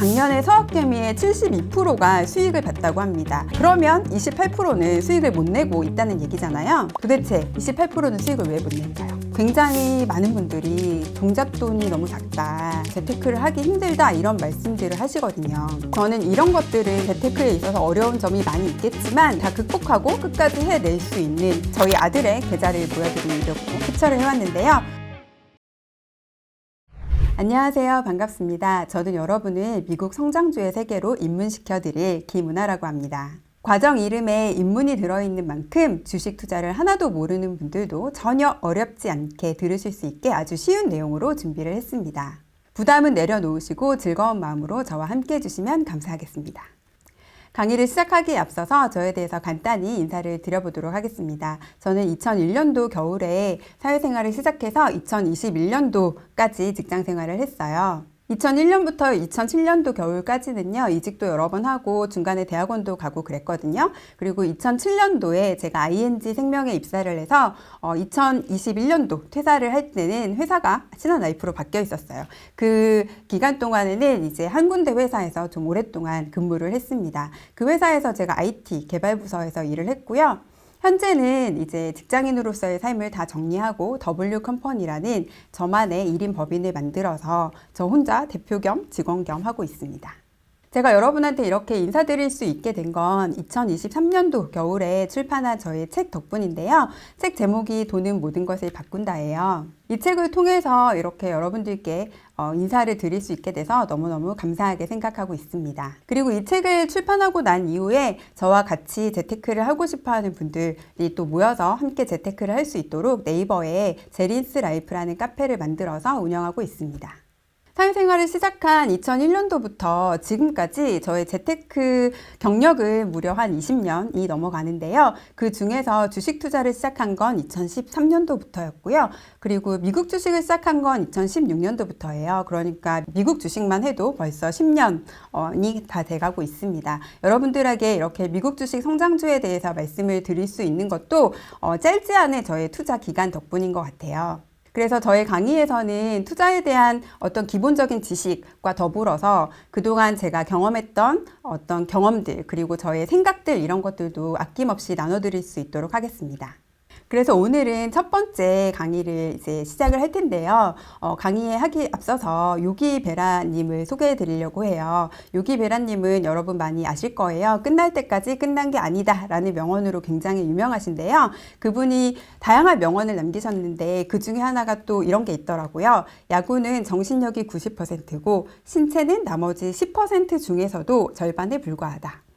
작년에 서학개미의 72%가 수익을 봤다고 합니다. 그러면 28%는 수익을 못 내고 있다는 얘기잖아요. 도대체 28%는 수익을 왜 못 낼까요? 굉장히 많은 분들이 종잣돈이 너무 작다, 재테크를 하기 힘들다 이런 말씀들을 하시거든요. 저는 이런 것들은 재테크에 있어서 어려운 점이 많이 있겠지만 다 극복하고 끝까지 해낼 수 있는 저희 아들의 계좌를 보여드리려고 캡처를 해왔는데요. 안녕하세요. 반갑습니다. 저는 여러분을 미국 성장주의 세계로 입문시켜드릴 김은아라고 합니다. 과정 이름에 입문이 들어있는 만큼 주식 투자를 하나도 모르는 분들도 전혀 어렵지 않게 들으실 수 있게 아주 쉬운 내용으로 준비를 했습니다. 부담은 내려놓으시고 즐거운 마음으로 저와 함께 해주시면 감사하겠습니다. 강의를 시작하기에 앞서서 저에 대해서 간단히 인사를 드려보도록 하겠습니다. 저는 2001년도 겨울에 사회생활을 시작해서 2021년도까지 직장 생활을 했어요. 2001년부터 2007년도 겨울까지는요, 이직도 여러 번 하고 중간에 대학원도 가고 그랬거든요. 그리고 2007년도에 제가 ING 생명에 입사를 해서 어, 2021년도 퇴사를 할 때는 회사가 신한라이프로 바뀌어 있었어요. 그 기간 동안에는 이제 한 군데 회사에서 좀 오랫동안 근무를 했습니다. 그 회사에서 제가 IT 개발부서에서 일을 했고요. 현재는 이제 직장인으로서의 삶을 다 정리하고 W 컴퍼니라는 저만의 1인 법인을 만들어서 저 혼자 대표 겸 직원 겸 하고 있습니다. 제가 여러분한테 이렇게 인사드릴 수 있게 된 건 2023년도 겨울에 출판한 저의 책 덕분인데요. 책 제목이 돈은 모든 것을 바꾼다예요. 이 책을 통해서 이렇게 여러분들께 어, 인사를 드릴 수 있게 돼서 너무너무 감사하게 생각하고 있습니다. 그리고 이 책을 출판하고 난 이후에 저와 같이 재테크를 하고 싶어 하는 분들이 또 모여서 함께 재테크를 할 수 있도록 네이버에 제린스 라이프라는 카페를 만들어서 운영하고 있습니다. 사회생활을 시작한 2001년도부터 지금까지 저의 재테크 경력을 무려 한 20년이 넘어가는데요. 그 중에서 주식 투자를 시작한 건 2013년도부터였고요. 그리고 미국 주식을 시작한 건 2016년도부터예요. 그러니까 미국 주식만 해도 벌써 10년이 다 돼가고 있습니다. 여러분들에게 이렇게 미국 주식 성장주에 대해서 말씀을 드릴 수 있는 것도 어, 짧지 않은 저의 투자 기간 덕분인 것 같아요. 그래서 저희 강의에서는 투자에 대한 어떤 기본적인 지식과 더불어서 그동안 제가 경험했던 어떤 경험들, 그리고 저의 생각들 이런 것들도 아낌없이 나눠드릴 수 있도록 하겠습니다. 그래서 오늘은 첫 번째 강의를 이제 시작을 할 텐데요. 어, 강의에 하기 앞서서 요기 베라님을 소개해 드리려고 해요. 요기 베라님은 여러분 많이 아실 거예요. 끝날 때까지 끝난 게 아니다 라는 명언으로 굉장히 유명하신데요. 그분이 다양한 명언을 남기셨는데 그 중에 하나가 또 이런 게 있더라고요. 야구는 정신력이 90%고 신체는 나머지 10% 중에서도 절반에 불과하다.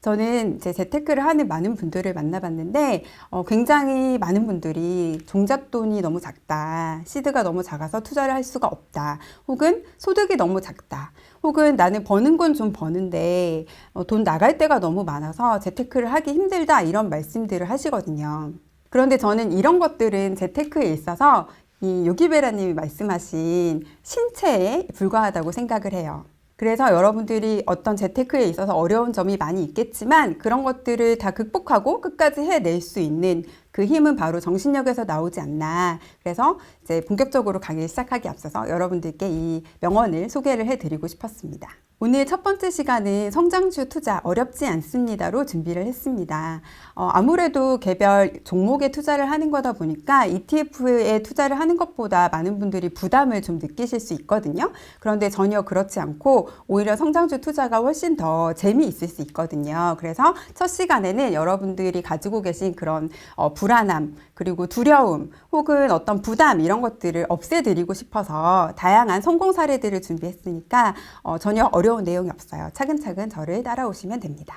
저는 제 재테크를 하는 많은 분들을 만나봤는데 어, 굉장히 많은 분들이 종잣돈이 너무 작다, 시드가 너무 작아서 투자를 할 수가 없다, 혹은 소득이 너무 작다, 혹은 나는 버는 건 좀 버는데 어, 돈 나갈 때가 너무 많아서 재테크를 하기 힘들다 이런 말씀들을 하시거든요. 그런데 저는 이런 것들은 재테크에 있어서 이 요기베라님이 말씀하신 신체에 불과하다고 생각을 해요. 그래서 여러분들이 어떤 재테크에 있어서 어려운 점이 많이 있겠지만 그런 것들을 다 극복하고 끝까지 해낼 수 있는 그 힘은 바로 정신력에서 나오지 않나. 그래서 이제 본격적으로 강의를 시작하기 앞서서 여러분들께 이 명언을 소개를 해드리고 싶었습니다. 오늘 첫 번째 시간은 성장주 투자 어렵지 않습니다로 준비를 했습니다. 어, 아무래도 개별 종목에 투자를 하는 거다 보니까 ETF에 투자를 하는 것보다 많은 분들이 부담을 좀 느끼실 수 있거든요. 그런데 전혀 그렇지 않고 오히려 성장주 투자가 훨씬 더 재미있을 수 있거든요. 그래서 첫 시간에는 여러분들이 가지고 계신 그런 어, 불안 함, 그리고 두려움, 혹은 어떤 부담 이런 것들을 없애드리고 싶어서 다양한 성공 사례들을 준비했으니까 어, 전혀 어려운 내용이 없어요. 차근차근 저를 따라오시면 됩니다.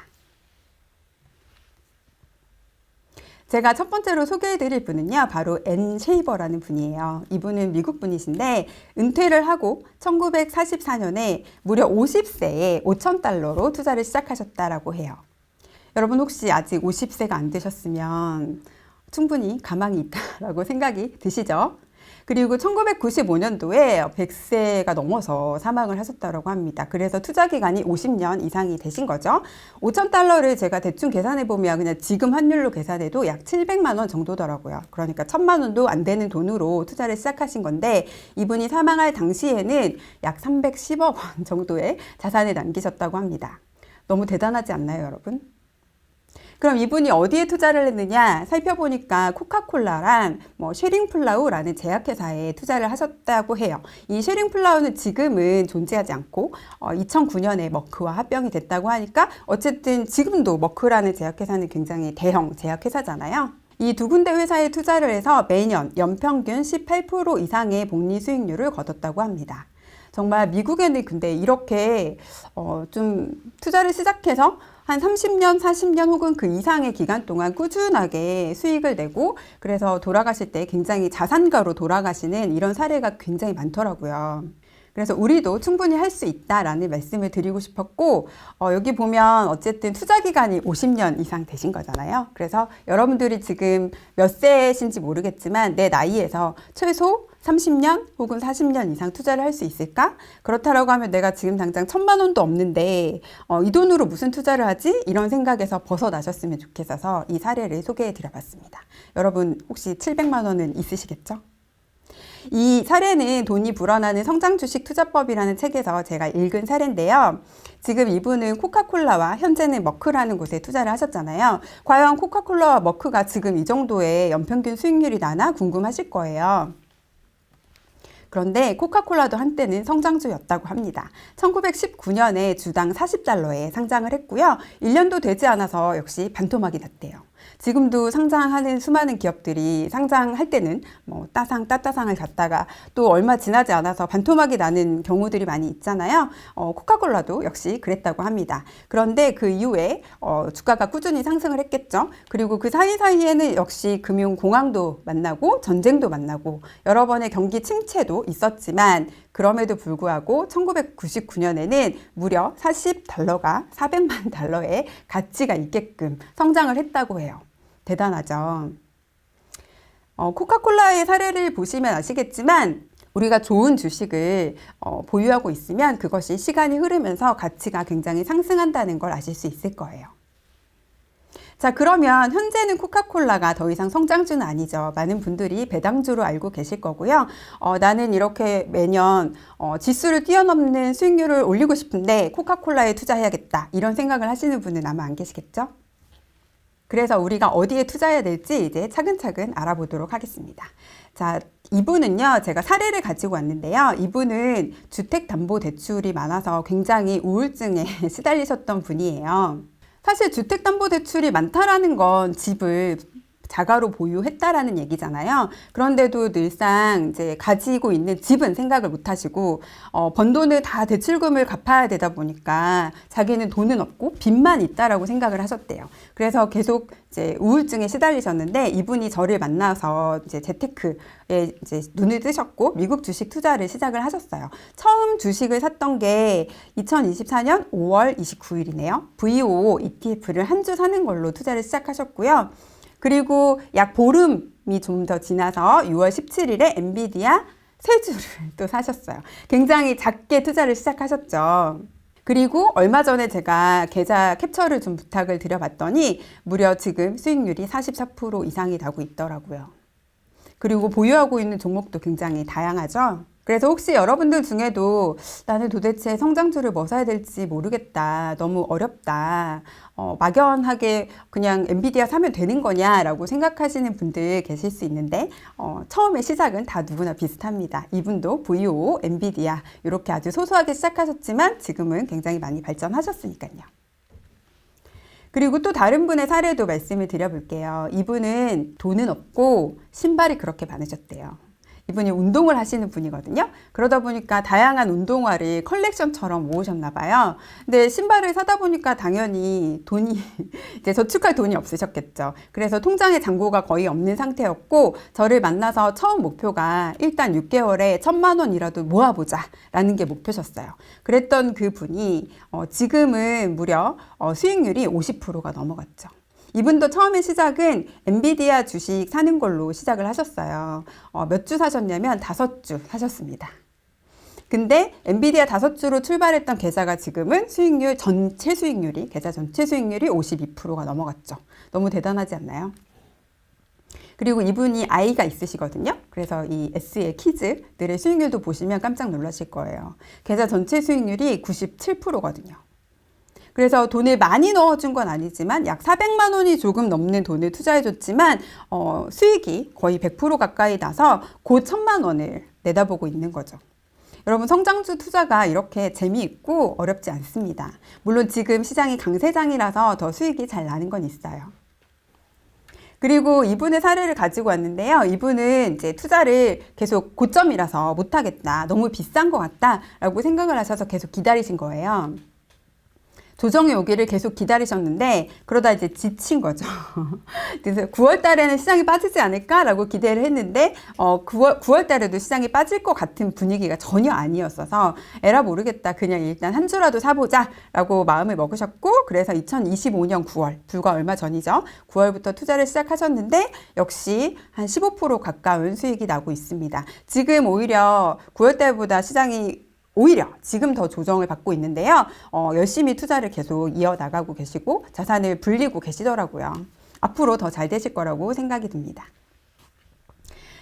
제가 첫 번째로 소개해드릴 분은요, 바로 앤 쉐이버라는 분이에요. 이분은 미국 분이신데, 은퇴를 하고 1944년에 무려 50세에 5천 달러로 투자를 시작하셨다라고 해요. 여러분 혹시 아직 50세가 안 되셨으면 충분히 가망이 있다라고 생각이 드시죠? 그리고 1995년도에 100세가 넘어서 사망을 하셨다고 합니다. 그래서 투자 기간이 50년 이상이 되신 거죠. 5천 달러를 제가 대충 계산해 보면 그냥 지금 환율로 계산해도 약 700만 원 정도더라고요. 그러니까 1000만 원도 안 되는 돈으로 투자를 시작하신 건데 이분이 사망할 당시에는 약 310억 원 정도의 자산을 남기셨다고 합니다. 너무 대단하지 않나요, 여러분? 그럼 이분이 어디에 투자를 했느냐 살펴보니까 코카콜라랑 뭐 쉐링플라우라는 제약회사에 투자를 하셨다고 해요. 이 쉐링플라우는 지금은 존재하지 않고 어, 2009년에 머크와 합병이 됐다고 하니까 어쨌든 지금도 머크라는 제약회사는 굉장히 대형 제약회사잖아요. 이두 군데 회사에 투자를 해서 매년 연평균 18% 이상의 복리 수익률을 거뒀다고 합니다. 정말 미국에는 근데 이렇게 어, 좀 투자를 시작해서 한 30년, 40년 혹은 그 이상의 기간 동안 꾸준하게 수익을 내고 그래서 돌아가실 때 굉장히 자산가로 돌아가시는 이런 사례가 굉장히 많더라고요. 그래서 우리도 충분히 할 수 있다라는 말씀을 드리고 싶었고, 어, 여기 보면 어쨌든 투자 기간이 50년 이상 되신 거잖아요. 그래서 여러분들이 지금 몇 세신지 모르겠지만 내 나이에서 최소 30년 혹은 40년 이상 투자를 할 수 있을까? 그렇다라고 하면 내가 지금 당장 천만 원도 없는데 어, 이 돈으로 무슨 투자를 하지? 이런 생각에서 벗어나셨으면 좋겠어서 이 사례를 소개해 드려봤습니다. 여러분 혹시 700만 원은 있으시겠죠? 이 사례는 돈이 불어나는 성장 주식 투자법이라는 책에서 제가 읽은 사례인데요. 지금 이분은 코카콜라와 현재는 머크라는 곳에 투자를 하셨잖아요. 과연 코카콜라와 머크가 지금 이 정도의 연평균 수익률이 나나 궁금하실 거예요. 그런데 코카콜라도 한때는 성장주였다고 합니다. 1919년에 주당 40달러에 상장을 했고요. 1년도 되지 않아서 역시 반토막이 났대요. 지금도 상장하는 수많은 기업들이 상장할 때는 뭐 따상 따따상을 갔다가 또 얼마 지나지 않아서 반토막이 나는 경우들이 많이 있잖아요. 어, 코카콜라도 역시 그랬다고 합니다. 그런데 그 이후에 어, 주가가 꾸준히 상승을 했겠죠. 그리고 그 사이사이에는 역시 금융 공황도 만나고 전쟁도 만나고 여러 번의 경기 침체도 있었지만 그럼에도 불구하고 1999년에는 무려 40달러가 400만 달러의 가치가 있게끔 성장을 했다고 해요. 대단하죠. 어, 코카콜라의 사례를 보시면 아시겠지만 우리가 좋은 주식을 어, 보유하고 있으면 그것이 시간이 흐르면서 가치가 굉장히 상승한다는 걸 아실 수 있을 거예요. 자, 그러면 현재는 코카콜라가 더 이상 성장주는 아니죠. 많은 분들이 배당주로 알고 계실 거고요. 어, 나는 이렇게 매년 어, 지수를 뛰어넘는 수익률을 올리고 싶은데 코카콜라에 투자해야겠다. 이런 생각을 하시는 분은 아마 안 계시겠죠? 그래서 우리가 어디에 투자해야 될지 이제 차근차근 알아보도록 하겠습니다. 자, 이분은요, 제가 사례를 가지고 왔는데요. 이분은 주택담보대출이 많아서 굉장히 우울증에 시달리셨던 분이에요. 사실 주택담보대출이 많다라는 건 집을 자가로 보유했다라는 얘기잖아요. 그런데도 늘상 이제 가지고 있는 집은 생각을 못 하시고 어, 번 돈을 다 대출금을 갚아야 되다 보니까 자기는 돈은 없고 빚만 있다라고 생각을 하셨대요. 그래서 계속 이제 우울증에 시달리셨는데 이분이 저를 만나서 이제 재테크에 이제 눈을 뜨셨고 미국 주식 투자를 시작을 하셨어요. 처음 주식을 샀던 게 2024년 5월 29일이네요. VO ETF를 한 주 사는 걸로 투자를 시작하셨고요. 그리고 약 보름이 좀 더 지나서 6월 17일에 엔비디아 세 주를 또 사셨어요. 굉장히 작게 투자를 시작하셨죠. 그리고 얼마 전에 제가 계좌 캡처를 좀 부탁을 드려봤더니 무려 지금 수익률이 44% 이상이 나고 있더라고요. 그리고 보유하고 있는 종목도 굉장히 다양하죠. 그래서 혹시 여러분들 중에도 나는 도대체 성장주를 뭐 사야 될지 모르겠다. 너무 어렵다. 어, 막연하게 그냥 엔비디아 사면 되는 거냐라고 생각하시는 분들 계실 수 있는데 어, 처음에 시작은 다 누구나 비슷합니다. 이분도 VO, 엔비디아 이렇게 아주 소소하게 시작하셨지만 지금은 굉장히 많이 발전하셨으니까요. 그리고 또 다른 분의 사례도 말씀을 드려볼게요. 이분은 돈은 없고 신발이 그렇게 많으셨대요. 이분이 운동을 하시는 분이거든요. 그러다 보니까 다양한 운동화를 컬렉션처럼 모으셨나 봐요. 근데 신발을 사다 보니까 당연히 돈이 이제 저축할 돈이 없으셨겠죠. 그래서 통장에 잔고가 거의 없는 상태였고 저를 만나서 처음 목표가 일단 6개월에 천만 원이라도 모아보자라는 게 목표셨어요. 그랬던 그 분이 어 지금은 무려 어 수익률이 50%가 넘어갔죠. 이분도 처음에 시작은 엔비디아 주식 사는 걸로 시작을 하셨어요. 어, 몇 주 사셨냐면 다섯 주 사셨습니다. 근데 엔비디아 다섯 주로 출발했던 계좌가 지금은 수익률 전체 수익률이 계좌 전체 수익률이 52%가 넘어갔죠. 너무 대단하지 않나요? 그리고 이분이 아이가 있으시거든요. 그래서 이 S의 키즈들의 수익률도 보시면 깜짝 놀라실 거예요. 계좌 전체 수익률이 97%거든요. 그래서 돈을 많이 넣어준 건 아니지만 약 400만 원이 조금 넘는 돈을 투자해줬지만 어, 수익이 거의 100% 가까이 나서 곧 천만 원을 내다보고 있는 거죠. 여러분 성장주 투자가 이렇게 재미있고 어렵지 않습니다. 물론 지금 시장이 강세장이라서 더 수익이 잘 나는 건 있어요. 그리고 이분의 사례를 가지고 왔는데요. 이분은 이제 투자를 계속 고점이라서 못하겠다. 너무 비싼 것 같다 라고 생각을 하셔서 계속 기다리신 거예요. 조정이 오기를 계속 기다리셨는데 그러다 이제 지친 거죠. 그래서 9월 달에는 시장이 빠지지 않을까라고 기대를 했는데 어 9월 9월 달에도 시장이 빠질 것 같은 분위기가 전혀 아니었어서 에라 모르겠다. 그냥 일단 한 주라도 사보자라고 마음을 먹으셨고 그래서 2025년 9월 불과 얼마 전이죠. 9월부터 투자를 시작하셨는데 역시 한 15% 가까운 수익이 나고 있습니다. 지금 오히려 9월 달보다 시장이 오히려 지금 더 조정을 받고 있는데요. 어, 열심히 투자를 계속 이어나가고 계시고 자산을 불리고 계시더라고요. 앞으로 더 잘 되실 거라고 생각이 듭니다.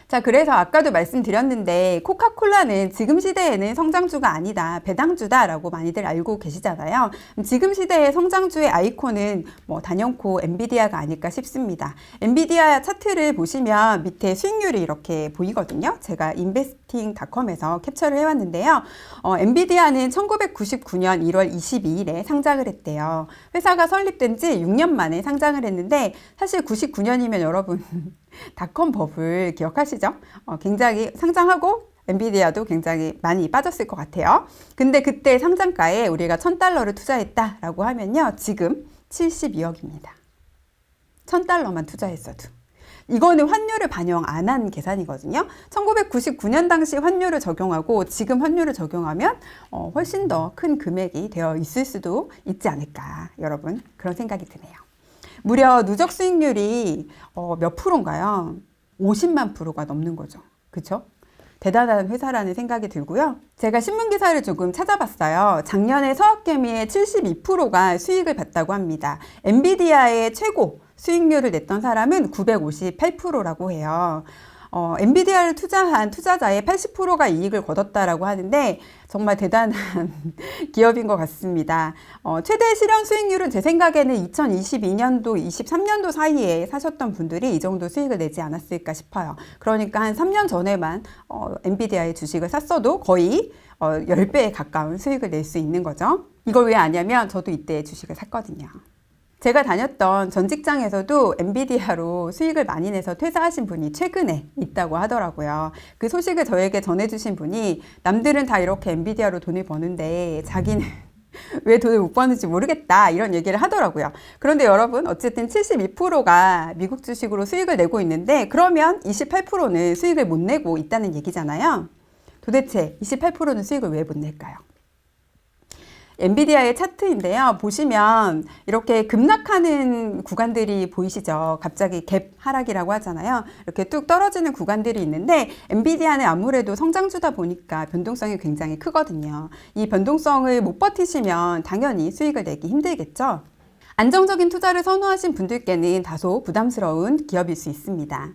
자, 그래서 아까도 말씀드렸는데 코카콜라는 지금 시대에는 성장주가 아니다, 배당주다라고 많이들 알고 계시잖아요. 지금 시대의 성장주의 아이콘은 뭐 단연코 엔비디아가 아닐까 싶습니다. 엔비디아 차트를 보시면 밑에 수익률이 이렇게 보이거든요. 제가 인베스팅닷컴에서 캡처를 해왔는데요. 어, 엔비디아는 1999년 1월 22일에 상장을 했대요. 회사가 설립된 지 6년 만에 상장을 했는데 사실 99년이면 여러분 닷컴 버블 기억하시죠? 어, 굉장히 상장하고 엔비디아도 굉장히 많이 빠졌을 것 같아요. 근데 그때 상장가에 우리가 1000달러를 투자했다라고 하면요. 지금 72억입니다. 1000달러만 투자했어도. 이거는 환율을 반영 안 한 계산이거든요. 1999년 당시 환율을 적용하고 지금 환율을 적용하면 어, 훨씬 더 큰 금액이 되어 있을 수도 있지 않을까. 여러분, 그런 생각이 드네요. 무려 누적 수익률이 어, 몇 프로인가요? 50만 프로가 넘는 거죠. 그쵸? 대단한 회사라는 생각이 들고요. 제가 신문 기사를 조금 찾아봤어요. 작년에 서학개미의 72%가 수익을 봤다고 합니다. 엔비디아의 최고 수익률을 냈던 사람은 958%라고 해요. 어, 엔비디아를 투자한 투자자의 80%가 이익을 거뒀다라고 하는데 정말 대단한 기업인 것 같습니다. 어, 최대 실현 수익률은 제 생각에는 2022년도, 23년도 사이에 사셨던 분들이 이 정도 수익을 내지 않았을까 싶어요. 그러니까 한 3년 전에만 어, 엔비디아의 주식을 샀어도 거의 어, 10배에 가까운 수익을 낼 수 있는 거죠. 이걸 왜 아냐면 저도 이때 주식을 샀거든요. 제가 다녔던 전 직장에서도 엔비디아로 수익을 많이 내서 퇴사하신 분이 최근에 있다고 하더라고요. 그 소식을 저에게 전해주신 분이 남들은 다 이렇게 엔비디아로 돈을 버는데 자기는 왜 돈을 못 버는지 모르겠다 이런 얘기를 하더라고요. 그런데 여러분 어쨌든 72%가 미국 주식으로 수익을 내고 있는데 그러면 28%는 수익을 못 내고 있다는 얘기잖아요. 도대체 28%는 수익을 왜 못 낼까요? 엔비디아의 차트인데요. 보시면 이렇게 급락하는 구간들이 보이시죠? 갑자기 갭 하락이라고 하잖아요. 이렇게 뚝 떨어지는 구간들이 있는데 엔비디아는 아무래도 성장주다 보니까 변동성이 굉장히 크거든요. 이 변동성을 못 버티시면 당연히 수익을 내기 힘들겠죠. 안정적인 투자를 선호하신 분들께는 다소 부담스러운 기업일 수 있습니다.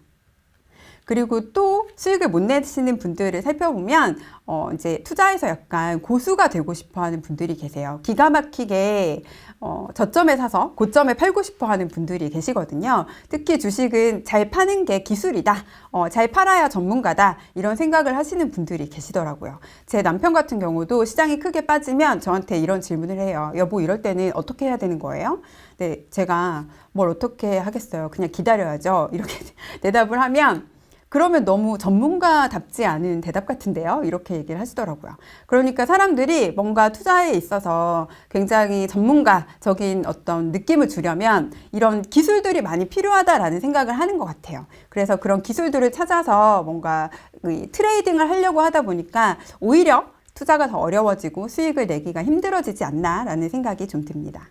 그리고 또 수익을 못 내시는 분들을 살펴보면 어 이제 투자에서 약간 고수가 되고 싶어 하는 분들이 계세요. 기가 막히게 어 저점에 사서 고점에 팔고 싶어 하는 분들이 계시거든요. 특히 주식은 잘 파는 게 기술이다. 어 잘 팔아야 전문가다. 이런 생각을 하시는 분들이 계시더라고요. 제 남편 같은 경우도 시장이 크게 빠지면 저한테 이런 질문을 해요. 여보 이럴 때는 어떻게 해야 되는 거예요? 네, 제가 뭘 어떻게 하겠어요. 그냥 기다려야죠. 이렇게 대답을 하면 그러면 너무 전문가답지 않은 대답 같은데요. 이렇게 얘기를 하시더라고요. 그러니까 사람들이 뭔가 투자에 있어서 굉장히 전문가적인 어떤 느낌을 주려면 이런 기술들이 많이 필요하다라는 생각을 하는 것 같아요. 그래서 그런 기술들을 찾아서 뭔가 트레이딩을 하려고 하다 보니까 오히려 투자가 더 어려워지고 수익을 내기가 힘들어지지 않나라는 생각이 좀 듭니다.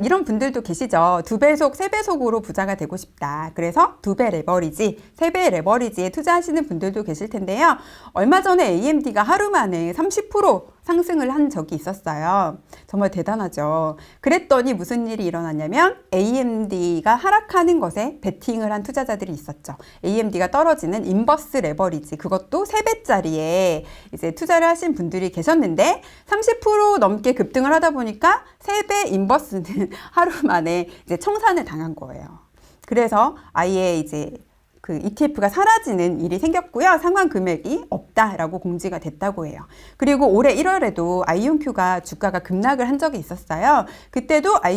이런 분들도 계시죠. 두 배속, 세 배속으로 부자가 되고 싶다. 그래서 두 배 레버리지, 세 배 레버리지에 투자하시는 분들도 계실 텐데요. 얼마 전에 AMD가 하루 만에 30% 상승을 한 적이 있었어요. 정말 대단하죠. 그랬더니 무슨 일이 일어났냐면 AMD가 하락하는 것에 베팅을 한 투자자들이 있었죠. AMD가 떨어지는 인버스 레버리지 그것도 3배짜리에 이제 투자를 하신 분들이 계셨는데 30% 넘게 급등을 하다 보니까 3배 인버스는 하루 만에 이제 청산을 당한 거예요. 그래서 아예 이제 그 ETF가 사라지는 일이 생겼고요. 상환 금액이 없다라고 공지가 됐다고 해요. 그리고 올해 1월에도 아이온큐가 주가가 급락을 한 적이 있었어요. 그때도 아,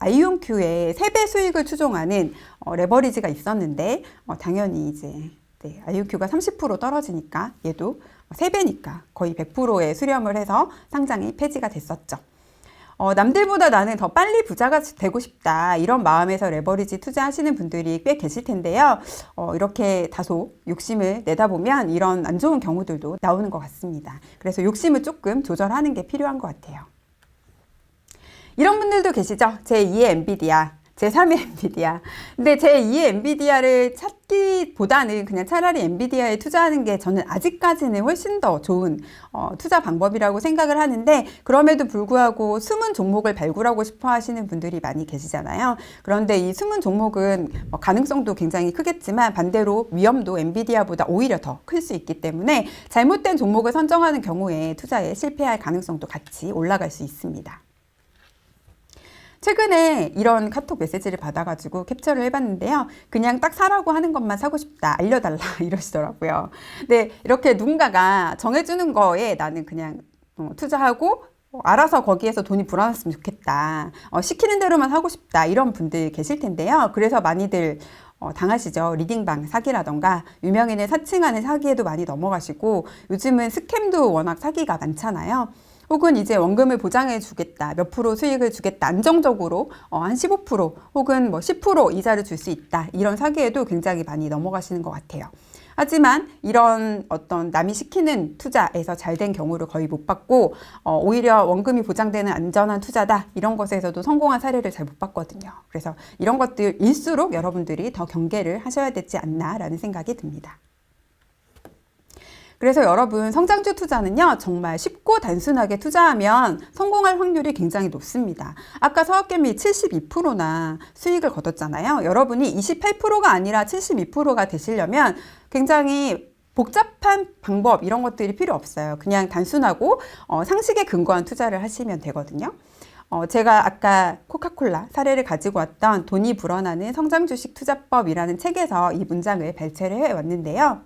아이온큐의 3배 수익을 추종하는 어, 레버리지가 있었는데 어, 당연히 이제 네, 아이온큐가 30% 떨어지니까 얘도 3배니까 거의 100%의 수렴을 해서 상장이 폐지가 됐었죠. 어, 남들보다 나는 더 빨리 부자가 되고 싶다. 이런 마음에서 레버리지 투자하시는 분들이 꽤 계실 텐데요. 어, 이렇게 다소 욕심을 내다 보면 이런 안 좋은 경우들도 나오는 것 같습니다. 그래서 욕심을 조금 조절하는 게 필요한 것 같아요. 이런 분들도 계시죠? 제2의 엔비디아. 제3의 엔비디아. 근데 제2의 엔비디아를 찾기보다는 그냥 차라리 엔비디아에 투자하는 게 저는 아직까지는 훨씬 더 좋은 어, 투자 방법이라고 생각을 하는데 그럼에도 불구하고 숨은 종목을 발굴하고 싶어 하시는 분들이 많이 계시잖아요. 그런데 이 숨은 종목은 뭐 가능성도 굉장히 크겠지만 반대로 위험도 엔비디아보다 오히려 더 클 수 있기 때문에 잘못된 종목을 선정하는 경우에 투자에 실패할 가능성도 같이 올라갈 수 있습니다. 최근에 이런 카톡 메시지를 받아가지고 캡처를 해봤는데요. 그냥 딱 사라고 하는 것만 사고 싶다. 알려달라. 이러시더라고요. 네, 이렇게 누군가가 정해주는 거에 나는 그냥 어, 투자하고 어, 알아서 거기에서 돈이 불어났으면 좋겠다. 어, 시키는 대로만 하고 싶다. 이런 분들 계실 텐데요. 그래서 많이들 어, 당하시죠. 리딩방 사기라던가 유명인을 사칭하는 사기에도 많이 넘어가시고 요즘은 스캠도 워낙 사기가 많잖아요. 혹은 이제 원금을 보장해 주겠다, 몇 프로 수익을 주겠다, 안정적으로 어, 한 15% 혹은 뭐 10% 이자를 줄 수 있다. 이런 사기에도 굉장히 많이 넘어가시는 것 같아요. 하지만 이런 어떤 남이 시키는 투자에서 잘된 경우를 거의 못 봤고 어, 오히려 원금이 보장되는 안전한 투자다 이런 것에서도 성공한 사례를 잘 못 봤거든요. 그래서 이런 것들일수록 여러분들이 더 경계를 하셔야 되지 않나라는 생각이 듭니다. 그래서 여러분 성장주 투자는요 정말 쉽고 단순하게 투자하면 성공할 확률이 굉장히 높습니다. 아까 서학개미 72%나 수익을 거뒀잖아요. 여러분이 28%가 아니라 72%가 되시려면 굉장히 복잡한 방법 이런 것들이 필요 없어요. 그냥 단순하고 어, 상식에 근거한 투자를 하시면 되거든요. 어, 제가 아까 코카콜라 사례를 가지고 왔던 돈이 불어나는 성장 주식 투자법이라는 책에서 이 문장을 발췌를 해왔는데요.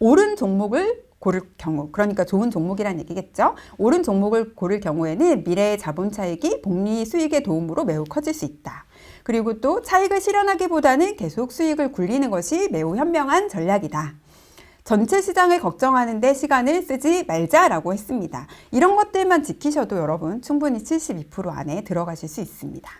옳은 종목을 고를 경우, 그러니까 좋은 종목이라는 얘기겠죠. 옳은 종목을 고를 경우에는 미래의 자본 차익이 복리 수익의 도움으로 매우 커질 수 있다. 그리고 또 차익을 실현하기보다는 계속 수익을 굴리는 것이 매우 현명한 전략이다. 전체 시장을 걱정하는데 시간을 쓰지 말자라고 했습니다. 이런 것들만 지키셔도 여러분 충분히 72% 안에 들어가실 수 있습니다.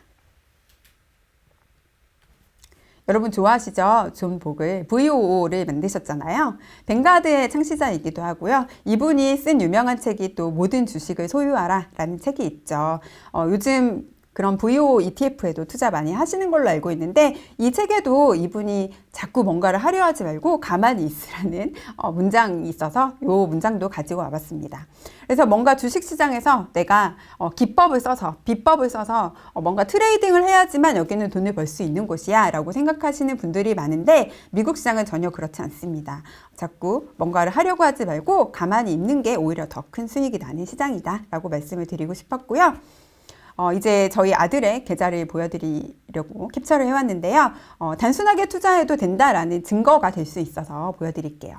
여러분 좋아하시죠? 존 복을 VOO를 만드셨잖아요. 뱅가드의 창시자이기도 하고요. 이분이 쓴 유명한 책이 또 모든 주식을 소유하라 라는 책이 있죠. 어, 요즘 그런 VO ETF에도 투자 많이 하시는 걸로 알고 있는데 이 책에도 이분이 자꾸 뭔가를 하려 하지 말고 가만히 있으라는 어, 문장이 있어서 이 문장도 가지고 와봤습니다. 그래서 뭔가 주식시장에서 내가 어, 기법을 써서 비법을 써서 어, 뭔가 트레이딩을 해야지만 여기는 돈을 벌 수 있는 곳이야 라고 생각하시는 분들이 많은데 미국 시장은 전혀 그렇지 않습니다. 자꾸 뭔가를 하려고 하지 말고 가만히 있는 게 오히려 더 큰 수익이 나는 시장이다 라고 말씀을 드리고 싶었고요. 어, 이제 저희 아들의 계좌를 보여드리려고 캡처를 해왔는데요. 어, 단순하게 투자해도 된다라는 증거가 될 수 있어서 보여드릴게요.